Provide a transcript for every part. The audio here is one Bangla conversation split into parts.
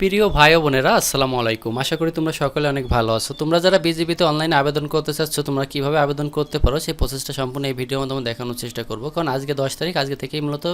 প্রিয় ভাই বোনেরা, আসসালামু আলাইকুম। আশা করি তোমরা সকলে অনেক ভালো আছো। তোমরা যারা বিজেপিতে অনলাইনে আবেদন করতে চাচ্ছ, তোমরা কীভাবে আবেদন করতে পারো, সেই প্রসেসটা সম্পূর্ণ এই ভিডিওর মাধ্যমে দেখানোর চেষ্টা করব। কারণ আজকে দশ তারিখ, আজকে থেকেই মূলত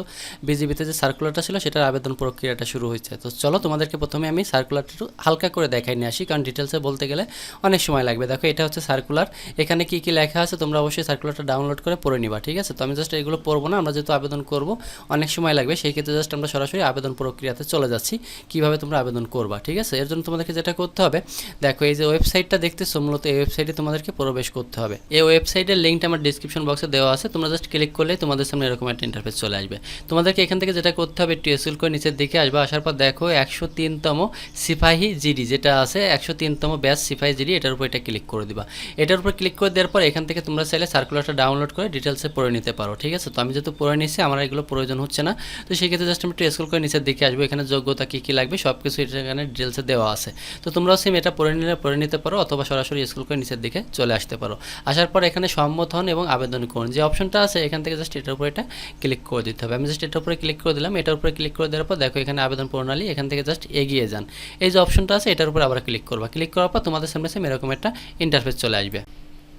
বিজেপিতে যে সার্কুলারটা ছিল, সেটার আবেদন প্রক্রিয়াটা শুরু হয়েছে। তো চলো তোমাদেরকে প্রথমে আমি সার্কুলারটা একটু হালকা করে দেখাই নিয়ে আসি, কারণ ডিটেলসে বলতে গেলে অনেক সময় লাগবে। দেখো, এটা হচ্ছে সার্কুলার এখানে কি কি লেখা আছে, তোমরা অবশ্যই সার্কুলারটা ডাউনলোড করে পড়ে নিবা, ঠিক আছে? তো আমি জাস্ট এগুলো পড়ব না, আমরা যেহেতু আবেদন করব, অনেক সময় লাগবে। সেই ক্ষেত্রে জাস্ট আমরা সরাসরি আবেদন প্রক্রিয়াতে চলে যাচ্ছি। কীভাবে তোমরা আবেদন করবা, ঠিক আছে? এর জন্য তোমাদেরকে যেটা করতে হবে, দেখো এই যে ওয়েবসাইটটা দেখতেছো, মূলত এই ওয়েবসাইটে তোমাদেরকে প্রবেশ করতে হবে। এই ওয়েবসাইটের লিঙ্কটা আমার ডিসক্রিপশন বক্সে দেওয়া আছে, তোমরা জাস্ট ক্লিক করলেই তোমাদের সামনে এরকম একটা ইন্টারফেস চলে আসবে। তোমাদেরকে এখান থেকে যেটা করতে হবে, একটু এসুল করে নিচের দিকে আসবে, আসার পর দেখো একশো তিনতম সিপাহী জিডি যেটা আছে, একশো তিনতম ব্যাচ সিপাহী জিডি, এটার উপর এটা ক্লিক করে দিবা। এটার উপর ক্লিক করে দেওয়ার পর এখান থেকে তোমরা চাইলে সার্কুলারটা ডাউনলোড করে ডিটেলসে পড়ে নিতে পারো, ঠিক আছে? তো আমি যেহেতু পড়ে নিচ্ছি আমার এগুলো প্রয়োজন হচ্ছে না, তো সেক্ষেত্রে জাস্ট আমি একটু স্কুল করে নিচের দিকে আসব, এখানে যোগ্যতা কী কী লাগবে সব কিছু এখানে ডিটেলসে দেওয়া আছে। তো তোমরাও সেম এটা পড়ে নিলে, পড়ে নিতে পারো অথবা সরাসরি স্কুল করে নিচের দিকে চলে আসতে পারো। আসার পর এখানে সম্মত হন এবং আবেদন করুন। যে অপশনটা আছে, এখান থেকে জাস্ট এটার উপরে এটা ক্লিক করে দিতে হবে। আমি জাস্ট এটার উপরে ক্লিক করে দিলাম। এটার উপরে ক্লিক করে দেওয়ার পর দেখো এখানে আবেদন প্রণালী, এখান থেকে জাস্ট এগিয়ে যান। এই যে অপশনটা আছে, এটার উপরে আবার ক্লিক করবা। ক্লিক করার পর তোমাদের সামনে সেম এরকম একটা ইন্টারফেস চলে আসবে।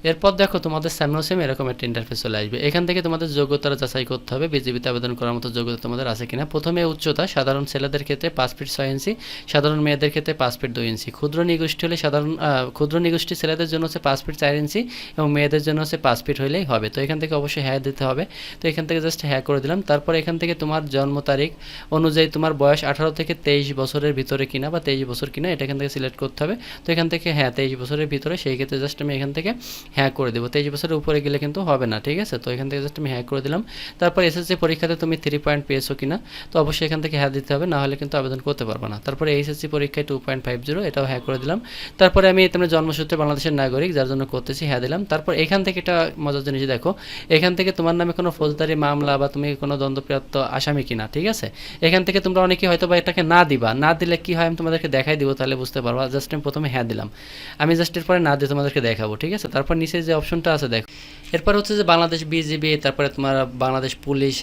এরপর দেখো তোমাদের সামনেও সেম এরকম একটা ইন্টারফেস চলে আসবে। এখান থেকে তোমাদের যোগ্যতার যাচাই করতে হবে বিজেপিতে আবেদন করার মতো যোগ্যতা তোমাদের আছে কিনা। প্রথমে উচ্চতা, সাধারণ ছেলেদের ক্ষেত্রে পাঁচ ফিট ছয় ইঞ্চি সাধারণ মেয়েদের ক্ষেত্রে পাঁচ ফিট দুই ইঞ্চি ক্ষুদ্র নিগোষ্ঠী হলে সাধারণ ক্ষুদ্র নিগোষ্ঠী ছেলেদের জন্য হচ্ছে পাঁচ ফিট চার ইঞ্চি এবং মেয়েদের জন্য হচ্ছে পাঁচ ফিট হলেই হবে। তো এখান থেকে অবশ্যই হ্যাঁ দিতে হবে। তো এখান থেকে জাস্ট হ্যাঁ করে দিলাম। তারপর এখান থেকে তোমার জন্ম তারিখ অনুযায়ী তোমার বয়স আঠারো থেকে তেইশ বছরের ভিতরে কিনা বা তেইশ বছর কিনা, এটা এখান থেকে সিলেক্ট করতে হবে। তো এখান থেকে হ্যাঁ তেইশ বছরের ভিতরে, সেই ক্ষেত্রে জাস্ট আমি এখান থেকে হ্যাঁ করে দেবো। তেইশ বছরের উপরে গেলে কিন্তু হবে না, ঠিক আছে? তো এখান থেকে জাস্ট আমি হ্যাঁ করে দিলাম। তারপর এসএসসি পরীক্ষাতে তুমি থ্রি পয়েন্ট পেয়েছ কিনা, তো অবশ্যই এখান থেকে হ্যাঁ দিতে হবে, না হলে কিন্তু আবেদন করতে পারবে না। তারপরে এইচএসসি পরীক্ষায় টু পয়েন্ট ফাইভ জিরো এটাও হ্যাঁ করে দিলাম। তারপরে আমি তোমরা জন্মসূত্রে বাংলাদেশের নাগরিক, যার জন্য করতেছি হ্যাঁ দিলাম। তারপর এখান থেকে এটা মজার জিনিস দেখো, এখান থেকে তোমার নামে কোনো ফৌজদারি মামলা বা তুমি কোনো দ্বন্দ্বপ্রাপ্ত আসামি কিনা, ঠিক আছে? এখান থেকে তোমরা অনেকেই হয়তো বা এটাকে না দিবা, না দিলে কি হয় আমি তোমাদেরকে দেখাই দিব, তাহলে বুঝতে পারবা। জাস্ট আমি প্রথমে হ্যাঁ দিলাম। আমি জাস্ট এরপরে না দিয়ে তোমাদেরকে দেখাবো, ঠিক আছে? তারপর নিচে যে অপশনটা আছে, দেখো। এরপর হচ্ছে যে বাংলাদেশ বিজিবি, তারপরে তোমার বাংলাদেশ পুলিশ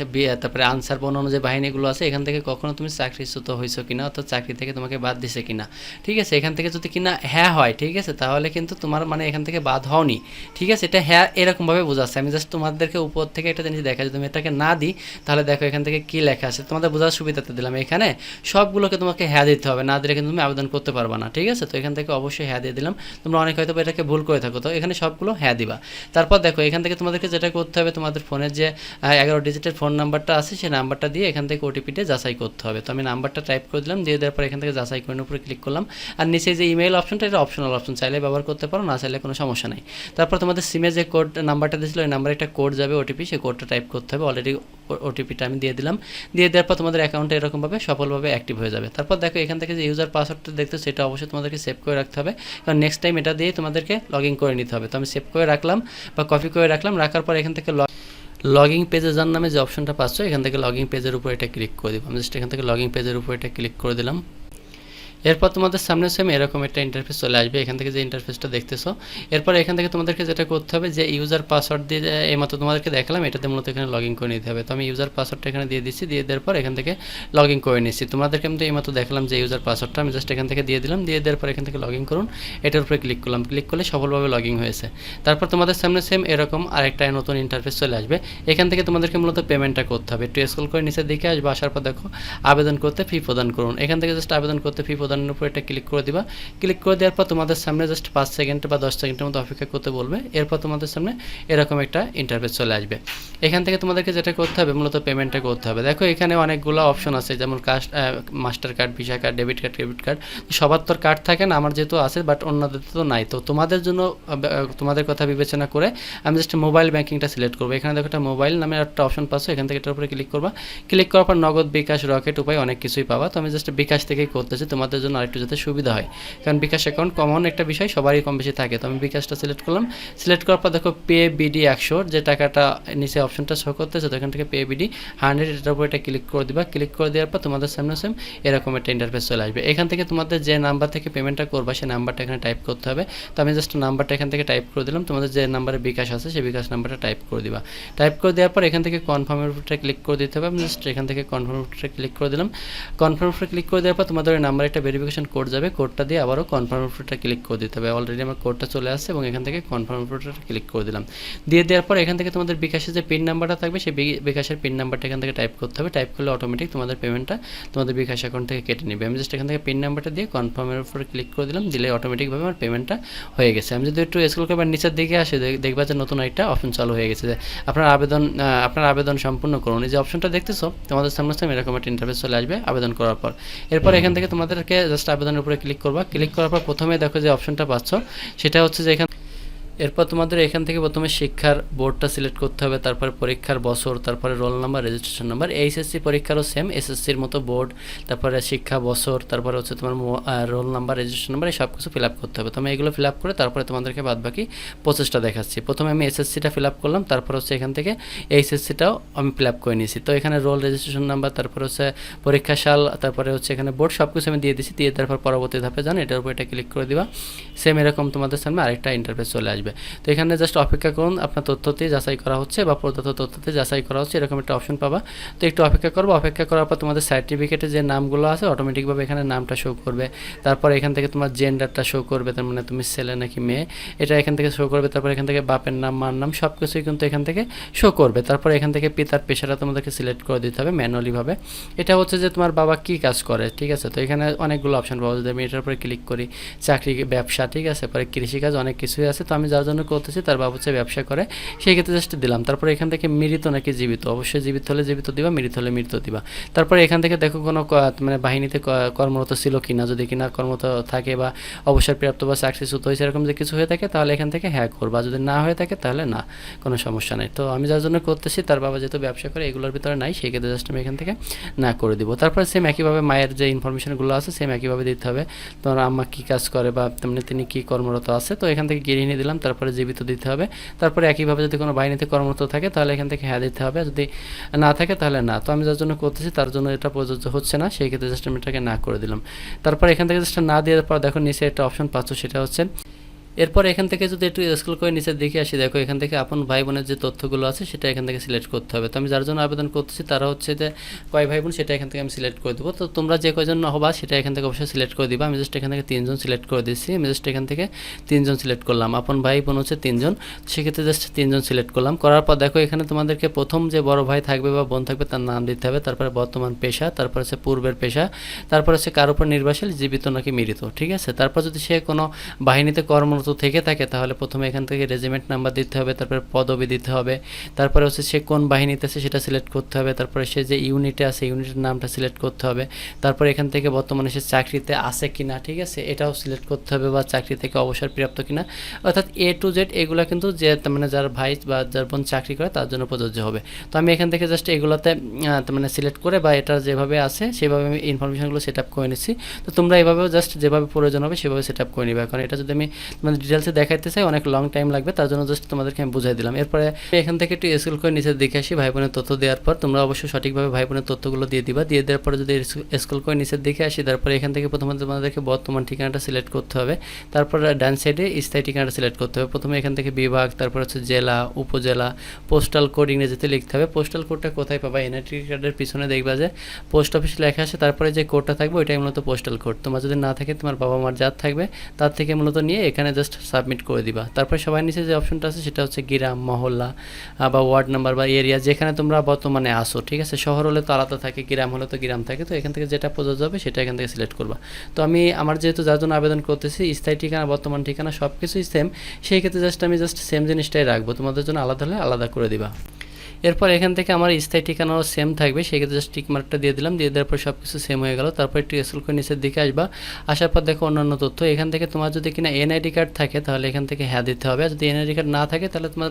তারপরে আনসার বা অন্যান্য যে বাহিনীগুলো আছে, এখান থেকে কখনো তুমি চাকরিচ্যুত হয়েছো কিনা, অর্থাৎ চাকরি থেকে তোমাকে বাদ দিছে কিনা। ঠিক আছে? এখান থেকে যদি কিনা হ্যাঁ হয়, ঠিক আছে? তাহলে কিন্তু তোমার মানে এখান থেকে বাদ হওনি। ঠিক আছে? এটা হ্যাঁ এরকমভাবে বোঝাচ্ছে। আমি জাস্ট তোমাদেরকে উপর থেকে একটা জিনিস দেখা যদি তুমি এটাকে না দিই, তাহলে দেখো এখান থেকে কী লেখা আছে। তোমাদের বোঝার সুবিধাতে দিলাম এখানে। সবগুলোকে তোমাকে হ্যাঁ দিতে হবে। না দিলে কিন্তু তুমি আবেদন করতে পারবে না। ঠিক আছে? তো এখান থেকে অবশ্যই হ্যাঁ দিয়ে দিলাম। তোমরা অনেক হয়তো এটাকে ভুল করে থাকো। তো এখানে সবগুলো হ্যাঁ দিবা। তারপর দেখো, এখান থেকে তোমাদেরকে যেটা করতে হবে, তোমাদের ফোনের যে এগারো ডিজিটের ফোন নাম্বারটা আছে, সেই নাম্বারটা দিয়ে এখান থেকে ওটিপিটা যাচাই করতে হবে। তো আমি নাম্বারটা টাইপ করে দিলাম, দিয়ে দেওয়ার পর এখান থেকে যাচাই করে উপরে ক্লিক করলাম। আর নিচে যে ইমেল অপশনটা, এটা অপশনাল অপশন, চাইলে ব্যবহার করতে পারো, না চাইলে কোনো সমস্যা নেই। তারপর তোমাদের সিমে যে কোড, নাম্বারটা দিয়েছিল, ওই নাম্বারে একটা কোড যাবে ওটিপি সেই কোডটা টাইপ করতে হবে। অলরেডি ওটিপিটা আমি দিয়ে দিলাম। দিয়ে দেওয়ার পর তোমাদের অ্যাকাউন্টে এরকমভাবে সফলভাবে অ্যাক্টিভ হয়ে যাবে। তারপর দেখো, এখান থেকে যে ইউজার পাসওয়ার্ডটা দেখতে সেটা অবশ্যই তোমাদেরকে সেভ করে রাখতে হবে। কারণ নেক্সট টাইম এটা দিয়ে তোমাদেরকে লগ ইন করে নিতে হবে। তো আমি সেভ করে রাখলাম বা কপি করে রাখলাম, রাখার পর এখান থেকে লগ লগিং পেজে যার নামে যে অপশনটা পাচ্ছ, এখান থেকে লগ লগিং পেজের উপর এটা ক্লিক করে দিব। আমি জাস্ট এখান থেকে লগ ইন পেজের উপর এটা ক্লিক করে দিলাম। এরপর তোমাদের সামনে সেম এরকম একটা ইন্টারফেস চলে আসবে, এখান থেকে যে ইন্টারফেসটা দেখতেছো। এরপর এখান থেকে তোমাদেরকে যেটা করতে হবে, যে ইউজার পাসওয়ার্ড দিয়ে এইমাত্র তোমাদেরকে দেখালাম, এটাতে মূলত এখানে লগ ইন করে নিতে হবে। তো আমি ইউজার পাসওয়ার্ডটা এখানে দিয়ে দিচ্ছি, দিয়ে দেওয়ার পর এখান থেকে লগ ইন করে নিচ্ছি। তোমাদেরকে আমি তো এইমাত্র দেখালাম যে ইউজার পাসওয়ার্ডটা আমি জাস্ট এখান থেকে দিয়ে দিলাম, দিয়ে দেওয়ার পর এখান থেকে লগ ইন করুন। এটার উপরে ক্লিক করলাম ক্লিক করলে সফলভাবে লগ ইন হয়েছে। তারপর তোমাদের সামনে সেম এরকম আরেকটা নতুন ইন্টারফেস চলে আসবে। এখান থেকে তোমাদেরকে মূলত পেমেন্টটা করতে হবে। একটু স্কুল করে নিচের দিকে আসবে, আসার পর দেখো, আবেদন করতে ফি প্রদান করুন। এখান থেকে জাস্ট আবেদন করতে ফি প্রদানের উপর এটা ক্লিক করে দিবা। ক্লিক করে দেওয়ার পর তোমাদের সামনে জাস্ট পাঁচ সেকেন্ড বা দশ সেকেন্ডের মতো অপেক্ষা করতে বলবে। এরপর তোমাদের সামনে এরকম একটা ইন্টারফেস চলে আসবে। এখান থেকে তোমাদেরকে যেটা করতে হবে, মূলত পেমেন্টটা করতে হবে। দেখো, এখানে অনেকগুলো অপশন আছে, যেমন caste Mastercard Visa card debit card credit card সবার তোর কার্ড থাকে না, আমার যেহেতু আছে বাট অন্যদের তো নাই। তো তোমাদের জন্য তোমাদের কথা বিবেচনা করে আমি জাস্ট মোবাইল ব্যাঙ্কিংটা সিলেক্ট করব। এখানে দেখো একটা মোবাইল নামে একটা অপশন পাচ্ছ, এখান থেকে এটার উপরে ক্লিক করবা। ক্লিক করার পর নগদ, বিকাশ রকেট উপায় অনেক কিছুই পাবা। তো আমি জাস্ট বিকাশ থেকেই করতেছি। তোমাদের জন্য আরেকটু যাতে সুবিধা হয়। কারণ বিকাশ অ্যাকাউন্ট কমন একটা বিষয়, সবারই কম বেশি থাকে। তো আমি বিকাশটা সিলেক্ট করলাম। সিলেক্ট করার পর দেখো পে বিডি একশো, যে টাকাটা নিচে অপশনটা শো করতেছে, তো এখান থেকে পে বিডি হান্ড্রেড এটার উপর এটা ক্লিক করে দিবা। ক্লিক করে দেওয়ার পর তোমাদের সামনে সেম এরকম একটা ইন্টারফেস চলে আসবে। এখান থেকে তোমাদের যে নাম্বার থেকে পেমেন্টটা করবা, সেই নাম্বারটা এখানে টাইপ করতে হবে। তো আমি জাস্ট নাম্বারটা এখান থেকে টাইপ করে দিলাম। তোমাদের যে নাম্বারে বিকাশ আছে, সেই বিকাশ নাম্বারটা টাইপ করে দিবা। টাইপ করে দেওয়ার পর এখান থেকে কনফার্মের উপরে ক্লিক করে দিতে হবে। আমি জাস্ট এখান থেকে কনফার্মের উপরে ক্লিক করে দিলাম। কনফার্মের উপরে ক্লিক করে দেওয়ার পর তোমাদের ওই নাম্বার একটা ভেরিফিকেশন কোড যাবে কোডটা দিয়ে আবারও কনফার্ম উপরটা ক্লিক করে দিতে হবে। অলরেডি আমার কোডটা চলে আসছে এবং এখান থেকে কনফার্ম উপরটা ক্লিক করে দিলাম। দিয়ে দেওয়ার পর এখান থেকে তোমাদের বিকাশের যে পিন নাম্বারটা থাকবে, সেই বিকাশের পিন নাম্বারটা এখান থেকে টাইপ করতে হবে। টাইপ করলে অটোমেটিক তোমাদের পেমেন্টটা তোমাদের বিকাশ অ্যাকাউন্ট থেকে কেটে নেবে। আমি জাস্ট এখান থেকে পিন নাম্বারটা দিয়ে কনফার্মের উপরে ক্লিক করে দিলাম, দিলে অটোমেটিকভাবে আমার পেমেন্টটা হয়ে গেছে। আমি যদি একটু স্কুল করবার নিচের দিকে আসি, দেখ- দেখবা যে নতুন একটা অপশন চালু হয়ে গেছে আপনার আবেদন আপনার আবেদন সম্পূর্ণ করুন। এই যে অপশনটা দেখতেছো, তোমাদের সামনে সামনে এরকম একটা ইন্টারফেস চলে আসবে আবেদন করার পর। এরপর এখান থেকে তোমাদেরকে জাস্ট আবেদনের উপরে ক্লিক করবা ক্লিক করার পর প্রথমে দেখো যে অপশনটা পাচ্ছ, সেটা হচ্ছে যে এখান এরপর তোমাদের এখান থেকে প্রথমে শিক্ষার বোর্ডটা সিলেক্ট করতে হবে, তারপরে পরীক্ষার বছর, তারপরে roll number registration number, HSC পরীক্ষারও same এসএসসির মতো বোর্ড, তারপরে শিক্ষা বছর, তারপরে হচ্ছে তোমার রোল নাম্বার রেজিস্ট্রেশন নাম্বার, এই সব কিছু ফিল আপ করতে হবে। তুমি এগুলো ফিল আপ করে তারপরে তোমাদেরকে বাদ বাকি প্রসেসটা দেখাচ্ছি। প্রথমে আমি এসএসসিটা ফিল আপ করলাম, তারপর হচ্ছে এখান থেকে এইচএসসিটাও আমি ফিল আপ করে নিয়েছি। তো এখানে রোল রেজিস্ট্রেশন নাম্বার, তারপরে হচ্ছে পরীক্ষা সাল, তারপরে হচ্ছে এখানে বোর্ড সব কিছু আমি দিয়ে দিয়েছি, দিয়ে তারপর পরবর্তী ধাপে যান এটার উপর এটা ক্লিক করে দিবা। সেম এরকম তোমাদের সামনে আরেকটা ইন্টারফেস চলে আসবে। তো এখানে জাস্ট অপেক্ষা করুন, আপনার তথ্যতে যাচাই করা হচ্ছে বা প্রদত্ত তথ্যতে যাচাই করা হচ্ছে, এরকম একটা অপশন পাবা। তো একটু অপেক্ষা করব, অপেক্ষা করার পর তোমাদের সার্টিফিকেটে যে নামগুলো আছে অটোমেটিকভাবে এখানে নামটা শো করবে। তারপর এখান থেকে তোমার জেন্ডারটা শো করবে, তার মানে তুমি ছেলে নাকি মেয়ে। এটা এখান থেকে শো করবে, তারপর এখান থেকে বাপের নাম, মার নাম সব কিছুই কিন্তু এখান থেকে শো করবে। তারপর এখান থেকে পিতার পেশাটা তোমাদেরকে সিলেক্ট করে দিতে হবে ম্যানুয়ালিভাবে এটা হচ্ছে যে তোমার বাবা কি কাজ করে, ঠিক আছে? তো এখানে অনেকগুলো অপশন পাওয়া যায় আমি এটার উপরে ক্লিক করি, চাকরি, ব্যবসা, ঠিক আছে? পরে কৃষিকাজ, অনেক কিছুই আছে। তো আমি যার জন্য করতেছি, তার বাবা হচ্ছে ব্যবসা করে, সেই ক্ষেত্রে জাস্ট দিলাম। তারপরে এখান থেকে মৃত নাকি জীবিত? অবশ্যই জীবিত হলে জীবিত দিবা, মৃত হলে মৃত দিবা। তারপরে এখান থেকে দেখো কোনো মানে বাহিনীতে কর্মরত ছিল কিনা? যদি কিনা কর্মরত থাকে বা অবসরপ্রাপ্ত বা চাকরিচ্যুত হয়েছে এরকম যে কিছু হয়ে থাকে, তাহলে এখান থেকে হ্যাঁ করবা। যদি না হয়ে থাকে, তাহলে না, কোনো সমস্যা নেই। তো আমি যার জন্য করতেছি, তার বাবা যেহেতু ব্যবসা করে, এগুলোর ভিতরে নাই, সেই ক্ষেত্রে জাস্ট আমি এখান থেকে না করে দিব। তারপরে সেম একইভাবে মায়ের যে ইনফরমেশনগুলো আছে সেম একইভাবে দিতে হবে। তোমার আম্মা কী কাজ করে বা তেমনি তিনি কী কর্মরত আছে, তো এখান থেকে গৃহিণী দিলাম তারপরে জীবিত দিতে হবে। তারপরে একইভাবে যদি কোনো বাহিনীতে কর্মরত থাকে, তাহলে এখান থেকে হ্যাঁ দিতে হবে। যদি না থাকে, তাহলে না। তো আমি যার জন্য করতেছি, তার জন্য এটা প্রযোজ্য হচ্ছে না। সেই ক্ষেত্রে জাস্ট আমি এটাকে না করে দিলাম। তারপর এখান থেকে জাস্ট না দেওয়ার পর দেখো নিচে একটা অপশন পাচ্ছ, সেটা হচ্ছে এরপর এখান থেকে যদি একটু স্কুল করে নিচের দিকে আসি, দেখো এখান থেকে আপন ভাই বোনের যে তথ্যগুলো আছে, সেটা এখান থেকে সিলেক্ট করতে হবে। তো আমি যার জন্য আবেদন করতেছি, তারা হচ্ছে যে কয় ভাই বোন, সেটা এখান থেকে আমি সিলেক্ট করে দেবো। তো তোমরা যে কয়জন হবা, সেটা এখান থেকে অবশ্যই সিলেক্ট করে দিবা। আমি জাস্ট এখান থেকে তিনজন সিলেক্ট করে দিচ্ছি আমি জাস্ট এখান থেকে তিনজন সিলেক্ট করলাম। আপন ভাই বোন হচ্ছে তিনজন। সেক্ষেত্রে জাস্ট তিনজন সিলেক্ট করলাম। করার পর দেখো এখানে তোমাদেরকে প্রথম যে বড় ভাই থাকবে বা বোন থাকবে, তার নাম দিতে হবে। তারপরে বর্তমান পেশা, তারপর হচ্ছে পূর্বের পেশা, তারপর হচ্ছে কার উপর নির্ভরশীল, জীবিত নাকি মৃত, ঠিক আছে? তারপর যদি সে কোনো বাহিনীতে কর্মরত থেকে থাকে, তাহলে প্রথমে এখান থেকে রেজিমেন্ট নাম্বার দিতে হবে, তারপরে পদবি দিতে হবে, তারপরে হচ্ছে সে কোন বাহিনীতে আছে সেটা সিলেক্ট করতে হবে, তারপরে সে যে ইউনিটে আছে ইউনিটের নামটা সিলেক্ট করতে হবে, তারপরে এখান থেকে বর্তমানে সে চাকরিতে আছে কিনা, ঠিক আছে? এটাও সিলেক্ট করতে হবে বা চাকরি থেকে অবসর প্রাপ্ত কিনা। অর্থাৎ এ টু জেড এগুলো কিন্তু যে মানে যার ভাই বা যার বোন চাকরি করে তার জন্য প্রযোজ্য হবে। তো আমি এখান থেকে জাস্ট এগুলোতে মানে সিলেক্ট করে বা এটা যেভাবে আছে, সেভাবে আমি ইনফরমেশনগুলো সেট আপ করে নিচ্ছি। তো তোমরা এভাবেও জাস্ট যেভাবে প্রয়োজন হবে সেভাবে সেট আপ করে নিবে। কারণ এটা যদি আমি মানে ডিটেলসে দেখাইতে চাই, অনেক লং টাইম লাগবে, তার জন্য জাস্ট তোমাদেরকে আমি বুঝাই দিলাম। এরপরে এখান থেকে একটু স্কুল করে নিচে দেখে আসি, ভাই বোনের তথ্য দেওয়ার পর তোমরা অবশ্যই সঠিকভাবে ভাই বোনের তথ্যগুলো দিয়ে দিবা। দিয়ে দেওয়ার পরে যদি স্কুল করে নিচের দেখে আসি, তারপরে এখান থেকে প্রথমে তোমাদেরকে বর্তমান ঠিকানাটা সিলেক্ট করতে হবে। তারপর ডান সাইডে স্থায়ী ঠিকানাটা সিলেক্ট করতে হবে। প্রথমে এখান থেকে বিভাগ, তারপর হচ্ছে জেলা, উপজেলা পোস্টাল কোড ইংরেজিতে লিখতে হবে। পোস্টাল কোডটা কোথায় পাবা? এনআইটি কার্ডের পিছনে দেখবা যে পোস্ট অফিস লেখা আসে তারপরে যে কোডটা থাকবে, ওইটাই মূলত পোস্টাল কোড তোমার যদি না থাকে, তোমার বাবা মার যার থাকবে, তার থেকে মূলত নিয়ে এখানে জাস্ট সাবমিট করে দিবা। তারপরে সবাই নিচে যে অপশনটা আছে, সেটা হচ্ছে গ্রাম, মহল্লা বা ওয়ার্ড নাম্বার বা এরিয়া যেখানে তোমরা বর্তমানে আসো ঠিক আছে? শহর হলে তো আলাদা থাকে, গ্রাম হলে তো গ্রাম থাকে। তো এখান থেকে যেটা প্রযোজ্য হবে, সেটা এখান থেকে সিলেক্ট করবা। তো আমি আমার যেহেতু যার জন্য আবেদন করতেছি, স্থায়ী ঠিকানা, বর্তমান ঠিকানা সব কিছুই সেম সেই ক্ষেত্রে জাস্ট আমি জাস্ট সেম জিনিসটাই রাখব। তোমাদের জন্য আলাদা হলে আলাদা করে দিবা। এরপর এখান থেকে আমার স্থায়ী ঠিকানাও সেম থাকবে, সেক্ষেত্রে জাস্ট টিক মার্কটা দিয়ে দিলাম, দিয়ে দেওয়ার পর সব কিছু সেম হয়ে গেল। তারপর একটু স্কুল করে নিচের দিকে আসবা। আসার পর দেখো অন্যান্য তথ্য, এখান থেকে তোমার যদি কিনা এনআইডি কার্ড থাকে, তাহলে এখান থেকে হ্যাঁ দিতে হবে। আর যদি এনআইডি কার্ড না থাকে, তাহলে তোমার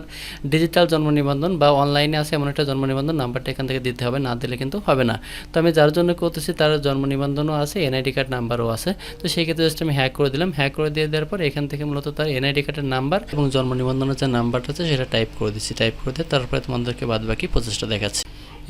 ডিজিটাল জন্ম নিবন্ধন বা অনলাইনে আছে এমন একটা জন্ম নিবন্ধন, নাম্বারটা এখান থেকে দিতে হবে, না দিলে কিন্তু হবে না। তো আমি যার জন্য করতেছি, তার জন্ম নিবন্ধনও আছে এনআইডি কার্ড নাম্বারও আছে। তো সেই ক্ষেত্রে জাস্ট আমি হ্যাক করে দিলাম। হ্যাক করে দিয়ে দেওয়ার পর এখান থেকে মূলত তার এনআইডি কার্ডের নাম্বার এবং জন্ম নিবন্ধনের যে নাম্বারটা আছে, সেটা টাইপ করে দিচ্ছি। টাইপ করে দিয়ে তারপরে তোমাদেরকে বাদ বাকি প্রচেষ্টা দেখাচ্ছি।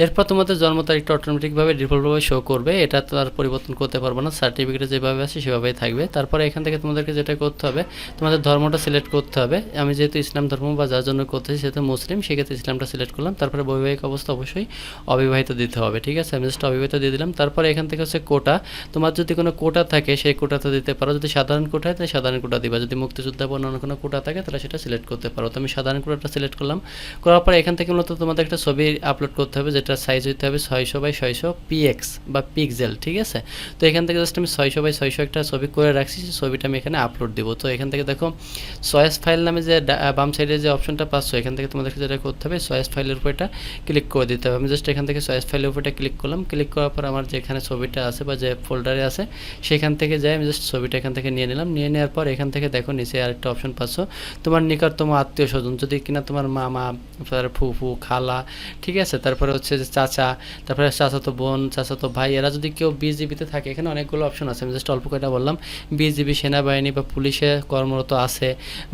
এরপর তোমাদের জন্ম তারিখটা অটোমেটিকভাবে ডিফল্টভাবে শো করবে। এটা তো আর পরিবর্তন করতে পারব না। সার্টিফিকেটে যেভাবে আছে, সেভাবেই থাকবে। তারপরে এখান থেকে তোমাদেরকে যেটা করতে হবে, তোমাদের ধর্মটা সিলেক্ট করতে হবে। আমি যেহেতু ইসলাম ধর্ম বা যার জন্য করতেছি সেহেতু মুসলিম, সেক্ষেত্রে ইসলামটা সিলেক্ট করলাম। তারপরে বৈবাহিক অবস্থা অবশ্যই অবিবাহিত দিতে হবে, ঠিক আছে? আমি জাস্ট অবিবাহিত দিয়ে দিলাম। তারপরে এখান থেকে হচ্ছে কোটা। তোমার যদি কোনো কোটা থাকে, সেই কোটাতে দিতে পারো। যদি সাধারণ কোটা হয়, তাহলে সাধারণ কোটা দিবা। যদি মুক্তিযোদ্ধা বা অন্য কোনো কোটা থাকে, তাহলে সেটা সিলেক্ট করতে পারো। তো আমি সাধারণ কোটাটা সিলেক্ট করলাম। করার পরে এখান থেকে মূলত তোমাদের একটা ছবি আপলোড করতে হবে, যেটা সাইজ হইতে হবে ছয়শো বাই ছয়শো পিএক্স বা পিক্সেল ঠিক আছে? তো এখান থেকে জাস্ট আমি ছয়শো বাই ছয়শো একটা ছবি করে রাখছি, সেই ছবিটা আমি এখানে আপলোড দিব। তো এখান থেকে দেখো সয়েস ফাইল নামে যে বাম সাইডে যে অপশনটা পাচ্ছ, এখান থেকে তোমাদেরকে যেটা করতে হবে সয়েস ফাইলের উপর এটা ক্লিক করে দিতে হবে। আমি জাস্ট এখান থেকে সয়েস ফাইলের উপর এটা ক্লিক করলাম। ক্লিক করার পর আমার যেখানে ছবিটা আছে বা যে ফোল্ডারে আছে, সেখান থেকে যাই, আমি জাস্ট ছবিটা এখান থেকে নিয়ে নিলাম। নিয়ে নেওয়ার পর এখান থেকে দেখো, নিচে আরেকটা অপশন পাচ্ছ, তোমার নিকটতম আত্মীয় স্বজন যদি কিনা তোমার মামা তারপরে ফুফু, খালা, ঠিক আছে? তারপরে হচ্ছে যে চাচা, তারপরে চাচাতো বোন, চাচাতো ভাই, এরা যদি কেউ বিজিবিতে থাকে, এখানে অনেকগুলো অপশন আছে। আমি জাস্ট অল্প কয়টা বললাম। বিজিবি সেনাবাহিনী বা পুলিশে কর্মরত আছে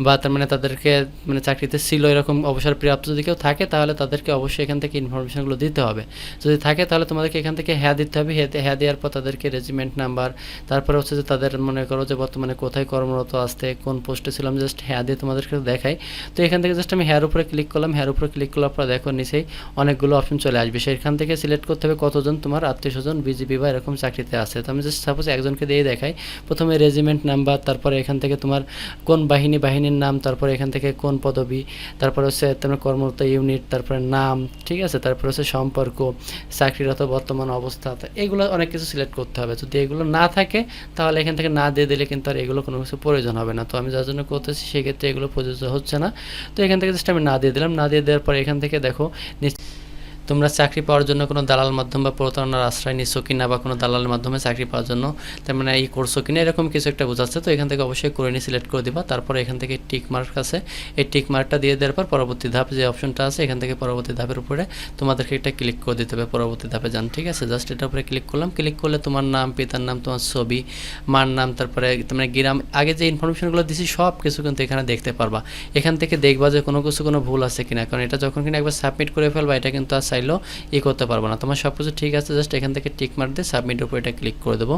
বা তার মানে তাদেরকে মানে চাকরিতে ছিল এরকম অবসরপ্রাপ্ত যদি কেউ থাকে, তাহলে তাদেরকে অবশ্যই এখান থেকে ইনফরমেশনগুলো দিতে হবে। যদি থাকে, তাহলে তোমাদেরকে এখান থেকে হ্যাঁ দিতে হবে। হ্যাঁ হ্যাঁ দেওয়ার পর তাদেরকে রেজিমেন্ট নাম্বার তারপরে হচ্ছে যে তাদের মনে করো যে বর্তমানে কোথায় কর্মরত আসতে কোন পোস্টে ছিলাম জাস্ট হ্যাঁ দিয়ে তোমাদেরকে দেখাই। তো এখান থেকে জাস্ট আমি হ্যার উপরে ক্লিক করলাম। হ্যার উপরে ক্লিক করার পর দেখো নিচেই অনেকগুলো অপশন চলে আসবে। সেখান থেকে সিলেক্ট করতে হবে কতজন তোমার আত্মীয় স্বজন বিজিবি বা এরকম চাকরিতে আছে। তো আমি জাস্ট সাপোজ একজনকে দিয়ে দেখাই। প্রথমে রেজিমেন্ট নাম্বার তারপরে এখান থেকে তোমার কোন বাহিনী, বাহিনীর নাম, তারপরে এখান থেকে কোন পদবি, তারপরে হচ্ছে তোমার কর্মরত ইউনিট তারপরে নাম, ঠিক আছে? তারপরে হচ্ছে সম্পর্ক চাকরিরত বর্তমান অবস্থা। এগুলো অনেক কিছু সিলেক্ট করতে হবে। যদি এগুলো না থাকে, তাহলে এখান থেকে না দিয়ে দিলে কিন্তু আর এগুলো কোনো কিছু প্রয়োজন হবে না। তো আমি যার জন্য করতেছি, সেক্ষেত্রে এগুলো প্রযোজ্য হচ্ছে না। তো এখান থেকে জাস্ট আমি না দিয়ে দিলাম। না দিয়ে দেওয়ার পর এখান থেকে দেখো নিচ- তোমরা চাকরি পাওয়ার জন্য কোনো দালাল মাধ্যম বা প্রতারণার আশ্রয় নিচ্ছ কিনা বা কোনো দালালের মাধ্যমে চাকরি পাওয়ার জন্য, তার মানে এই করছ কিনা, এরকম কিছু একটা বোঝাচ্ছে। তো এখান থেকে অবশ্যই করে নিয়ে সিলেক্ট করে দিবা। তারপরে এখান থেকে টিক মার্ক আছে। এই টিক মার্কটা দিয়ে দেওয়ার পর পরবর্তী ধাপ যে অপশনটা আছে, এখান থেকে পরবর্তী ধাপের উপরে তোমাদেরকে একটা ক্লিক করে দিতে হবে পরবর্তী ধাপে যান। ঠিক আছে? জাস্ট এটার উপরে ক্লিক করলাম। ক্লিক করলে তোমার নাম, পিতার নাম, তোমার ছবি, মার নাম, তারপরে তোমার গ্রাম, আগে যে ইনফরমেশনগুলো দিছি সব কিছু কিন্তু এখানে দেখতে পারবা। এখান থেকে দেখবা যে কোনো কিছু কোনো ভুল আছে কিনা। কারণ এটা যখন কিনা একবার সাবমিট করে ফেলবা, এটা কিন্তু আর চাইলেও ই করতে পারব না। তোমার সব কিছু ঠিক আছে জাস্ট এখান থেকে টিক মার দিয়ে সাবমিট উপরে এটা ক্লিক করে দেবো।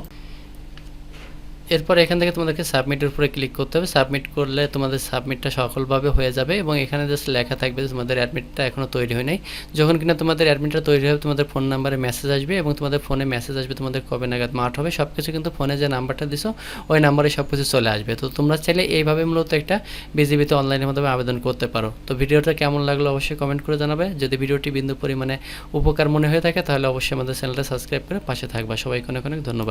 এরপর এখান থেকে তোমাদেরকে সাবমিটের উপরে ক্লিক করতে হবে। সাবমিট করলে তোমাদের সাবমিটটা সফলভাবে হয়ে যাবে এবং এখানে জাস্ট লেখা থাকবে যে তোমাদের অ্যাডমিটটা এখনও তৈরি হয় নাই। যখন কিনা তোমাদের অ্যাডমিটটা তৈরি হবে, তোমাদের ফোন নাম্বারে মেসেজ আসবে এবং তোমাদের ফোনে মেসেজ আসবে তোমাদের কবে নাগাদ মাঠ হবে সব কিছু কিন্তু ফোনে যে নাম্বারটা দিছো, ওই নাম্বারে সব কিছু চলে আসবে। তো তোমরা চাইলে এইভাবে মূলত একটা বিজিবিতে অনলাইনের মাধ্যমে আবেদন করতে পারো। তো ভিডিওটা কেমন লাগল অবশ্যই কমেন্ট করে জানাবে। যদি ভিডিওটি বিন্দু পরিমাণে উপকার মনে হয়ে থাকে, তাহলে অবশ্যই আমাদের চ্যানেলটা সাবস্ক্রাইব করে পাশে থাকবা। সবাইকে অনেক অনেক ধন্যবাদ।